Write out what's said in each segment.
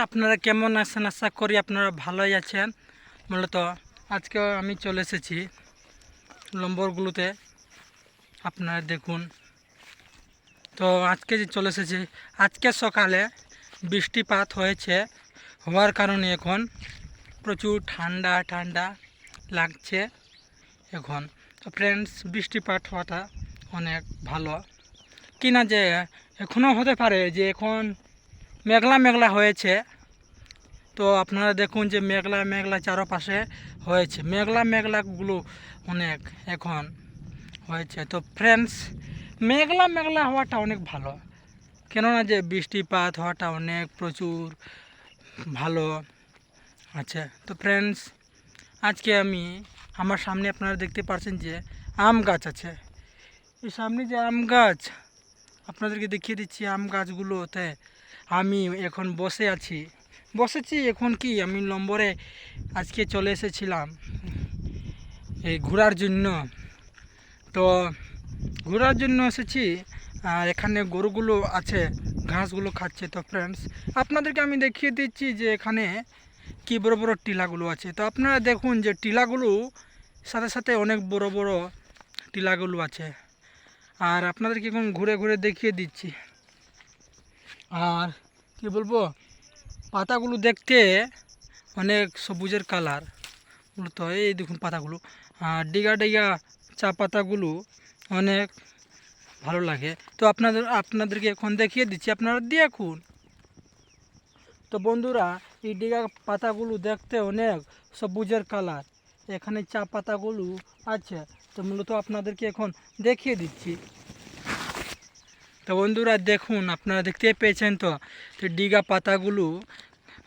আপনারা কেমন আছেন? আশা করি আপনারা ভালোই আছেন। মূলত আজকে আমি চলে এসেছি নম্বরগুলোতে আপনারা দেখুন। তো আজকে যে চলে এসেছি, আজকে সকালে বৃষ্টিপাত হয়েছে। হওয়ার কারণে এখন প্রচুর ঠান্ডা ঠান্ডা লাগছে এখন। তো ফ্রেন্ডস বৃষ্টিপাত হওয়াটা অনেক ভালো। কিনা যে এখনও হতে পারে যে এখন মেঘলা মেঘলা হয়েছে। তো আপনারা দেখুন যে মেঘলা মেঘলা চারপাশে হয়েছে। মেঘলা মেঘলাগুলো অনেক এখন হয়েছে। তো ফ্রেন্ডস মেঘলা মেঘলা হওয়াটা অনেক ভালো। কেননা যে বৃষ্টিপাত হওয়াটা অনেক প্রচুর ভালো আছে। তো ফ্রেন্ডস আজকে আমি আমার সামনে আপনারা দেখতে পাচ্ছেন যে আম গাছ আছে। এই সামনে যে আম গাছ, আপনাদেরকে দেখিয়ে দিচ্ছি আম গাছগুলোতে আমি এখন বসে আছি। বসেছি, এখন কি? আমি নম্বরে আজকে চলে এসেছিলাম। এই ঘোরার জন্য। তো ঘোরার জন্য এসেছি। আর এখানে গরুগুলো আছে, ঘাসগুলো খাচ্ছে তো ফ্রেন্ডস আপনাদেরকে আমি দেখিয়ে দিচ্ছি যে এখানে কি বড় বড় টিলাগুলো আছে। তো আপনারা দেখুন যে টিলাগুলো, সাথে সাথে অনেক বড় বড় টিলাগুলো আছে। আর আপনাদেরকে এখন ঘুরে ঘুরে দেখিয়ে দিচ্ছি। আর কি বলব, পাতাগুলো দেখতে অনেক সবুজের কালার মূলত এই দেখুন পাতাগুলো। আর ডিগা ডিগা চা পাতাগুলো অনেক ভালো লাগে। তো আপনাদের, আপনাদেরকে এখন দেখিয়ে দিচ্ছি, আপনারা দেখুন। তো বন্ধুরা, এই ডিগা পাতাগুলো দেখতে অনেক সবুজের কালার এখানে চা পাতাগুলো আছে। তো মূলত আপনাদেরকে এখন দেখিয়ে দিচ্ছি। তো বন্ধুরা দেখুন, আপনারা দেখতে পেয়েছেন তো? তো ডিগা পাতাগুলো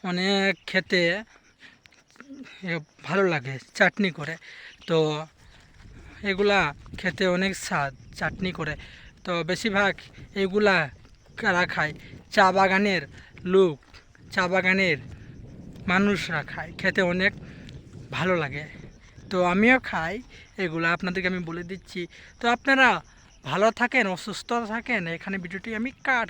অনেক খেতে ভালো লাগে, চাটনি করে। তো এগুলা খেতে অনেক স্বাদ, চাটনি করে। তো বেশিরভাগ এগুলা কারা খায়? চা বাগানের লোক, চা বাগানের মানুষরা খায়, খেতে অনেক ভালো লাগে। তো আমিও খাই এগুলো, আপনাদেরকে আমি বলে দিচ্ছি। তো আপনারা ভালো থাকেন অসুস্থ থাকেন এখানে ভিডিওটি আমি কাট